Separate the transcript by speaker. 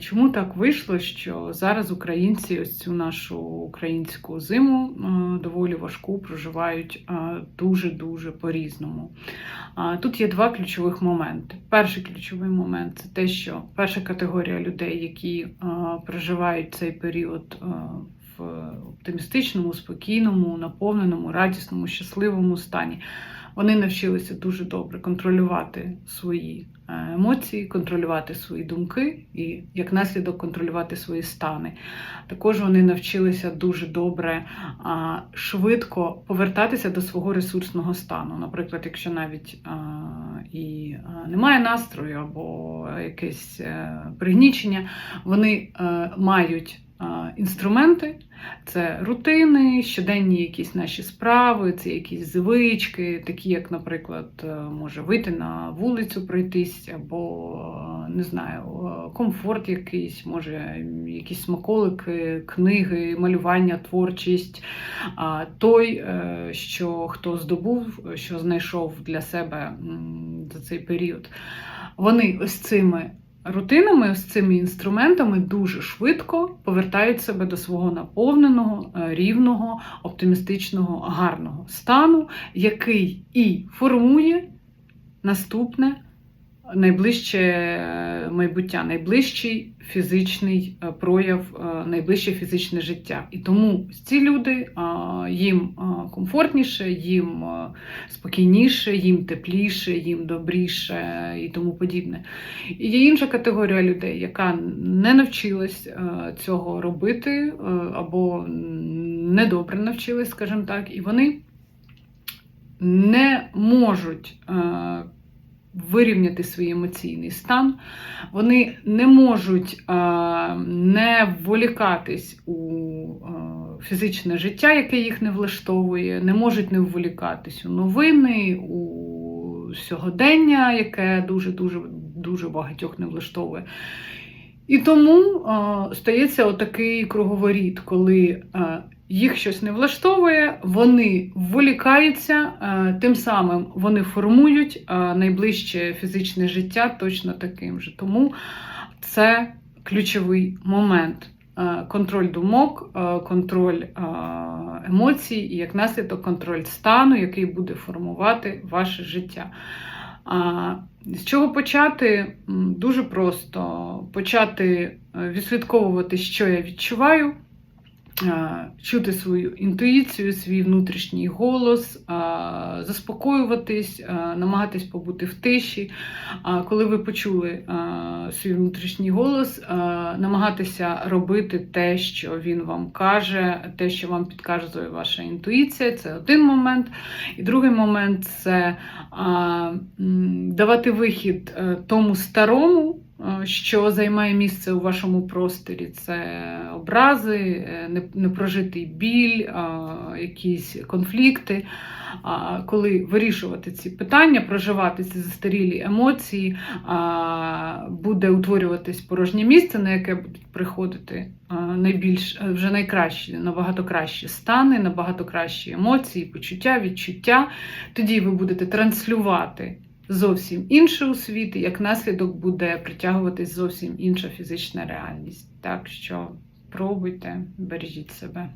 Speaker 1: Чому так вийшло, що зараз українці ось цю нашу українську зиму е, доволі важку проживають е, дуже-дуже по-різному? Тут є два ключових моменти. Перший ключовий момент це те, що перша категорія людей, які е, проживають цей період в оптимістичному, спокійному, наповненому, радісному, щасливому стані. Вони навчилися дуже добре контролювати свої е, емоції, контролювати свої думки і, як наслідок, контролювати свої стани. Також вони навчилися дуже добре, швидко повертатися до свого ресурсного стану. Наприклад, якщо навіть і немає настрою або якесь е, пригнічення, вони е, мають інструменти. Це рутини, щоденні якісь наші справи, це якісь звички, такі, як, наприклад, е, може вийти на вулицю пройтись, або е, не знаю, е, комфорт якийсь, може, якісь смаколики, книги, малювання, творчість. А той, що хто здобув, що знайшов для себе за цей період, вони ось цими рутинами, з цими інструментами дуже швидко повертають себе до свого наповненого, е, рівного, оптимістичного, гарного стану, який і формує наступне найближче е, майбуття, найближчий фізичний е, прояв, е, найближче фізичне життя. І тому ці люди їм комфортніше, їм спокійніше, їм тепліше, їм добріше і тому подібне. І є інша категорія людей, яка не навчилась цього робити, або недобре навчилась, скажімо так, і вони не можуть вирівняти свій емоційний стан. Вони не можуть не вволікатись у фізичне життя, яке їх не влаштовує, не можуть не вволікатись у новини, у сьогодення, яке дуже-дуже дуже багатьох не влаштовує. І тому а, стається отакий круговоріт, коли їх щось не влаштовує, вони вволікаються, тим самим вони формують найближче фізичне життя точно таким же. Тому це ключовий момент. Контроль думок, контроль емоцій і як наслідок контроль стану, який буде формувати ваше життя. З чого почати? Дуже просто почати е, відслідковувати, що я відчуваю, е, чути свою інтуїцію, свій внутрішній голос, заспокоюватись, намагатись побути в тиші. А Коли ви почули свій внутрішній голос, намагатися робити те, що він вам каже, те, що вам підказує ваша інтуїція, це один момент. І другий момент це давати вихід е, тому старому, що займає місце у вашому просторі. Це образи, е, непрожитий біль, якісь конфлікти. Коли вирішувати ці питання, проживати ці застарілі емоції, буде утворюватись порожнє місце, на яке будуть приходити найбільш е, вже найкращі, набагато кращі стани, набагато кращі емоції, почуття, відчуття. Тоді ви будете транслювати зовсім інше у світ, і як наслідок буде притягуватись зовсім інша фізична реальність. Так що пробуйте, бережіть себе.